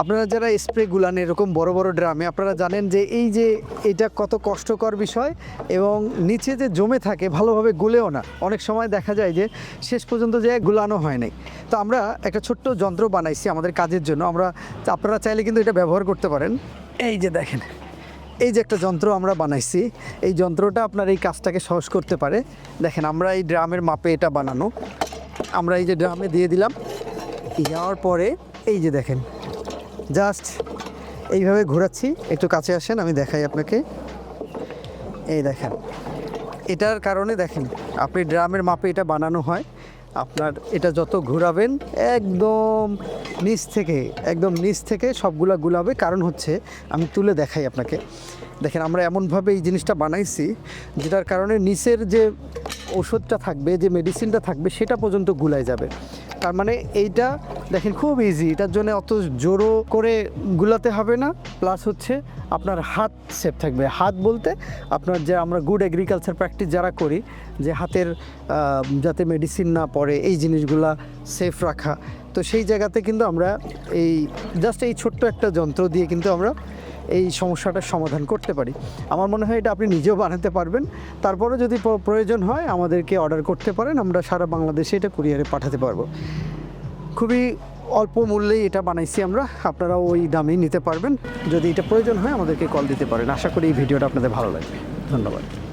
আপনারা যারা স্প্রে গুলান এরকম বড় বড় ড্রামে, আপনারা জানেন যে এই যে এটা কত কষ্টকর বিষয় এবং নিচে যে জমে থাকে ভালোভাবে গুলেও না। অনেক সময় দেখা যায় যে শেষ পর্যন্ত যে গুলানো হয় নাই। তো আমরা একটা ছোট্ট যন্ত্র বানাইছি আমাদের কাজের জন্য। আমরা, আপনারা চাইলে কিন্তু এটা ব্যবহার করতে পারেন। এই যে দেখেন, এই যে একটা যন্ত্র আমরা বানাইছি। এই যন্ত্রটা আপনার এই কাজটাকে সহজ করতে পারে। দেখেন, আমরা এই ড্রামের মাপে এটা বানানো। আমরা এই যে ড্রামে দিয়ে দিলাম। যাওয়ার পরে, এই যে দেখেন জাস্ট এইভাবে ঘোরাচ্ছি। একটু কাছে আসেন, আমি দেখাই আপনাকে। এই দেখেন, এটার কারণে দেখেন, আপনি ড্রামের মাপে এটা বানানো হয়। আপনার এটা যত ঘোরাবেন, একদম নিচ থেকে, একদম নিচ থেকে সবগুলা গুলাবে। কারণ হচ্ছে, আমি তুলে দেখাই আপনাকে। দেখেন, আমরা এমনভাবে এই জিনিসটা বানাইছি, যেটার কারণে নিচের যে ওষুধটা থাকবে, যে মেডিসিনটা থাকবে, সেটা পর্যন্ত গুলাই যাবে। তার মানে এইটা দেখেন খুব ইজি এটার জন্য অত জোরও করে গুলাতে হবে না। প্লাস হচ্ছে আপনার হাত সেফ থাকবে। হাত বলতে আপনার যে আমরা গুড এগ্রিকালচার প্র্যাকটিস যারা করি, যে হাতের যাতে মেডিসিন না পড়ে, এই জিনিসগুলা সেফ রাখা। তো সেই জায়গাতে কিন্তু আমরা এই জাস্ট এই ছোট্ট একটা যন্ত্র দিয়ে কিন্তু আমরা এই সমস্যাটার সমাধান করতে পারি। আমার মনে হয় এটা আপনি নিজেও বানাতে পারবেন। তারপরে যদি প্রয়োজন হয়, আমাদেরকে অর্ডার করতে পারেন। আমরা সারা বাংলাদেশে এটা কুরিয়ারে পাঠাতে পারব। খুবই অল্প মূল্যেই এটা বানাইছি আমরা। আপনারা ওই দামেই নিতে পারবেন। যদি এটা প্রয়োজন হয়, আমাদেরকে কল দিতে পারেন। আশা করি এই ভিডিওটা আপনাদের ভালো লাগবে। ধন্যবাদ।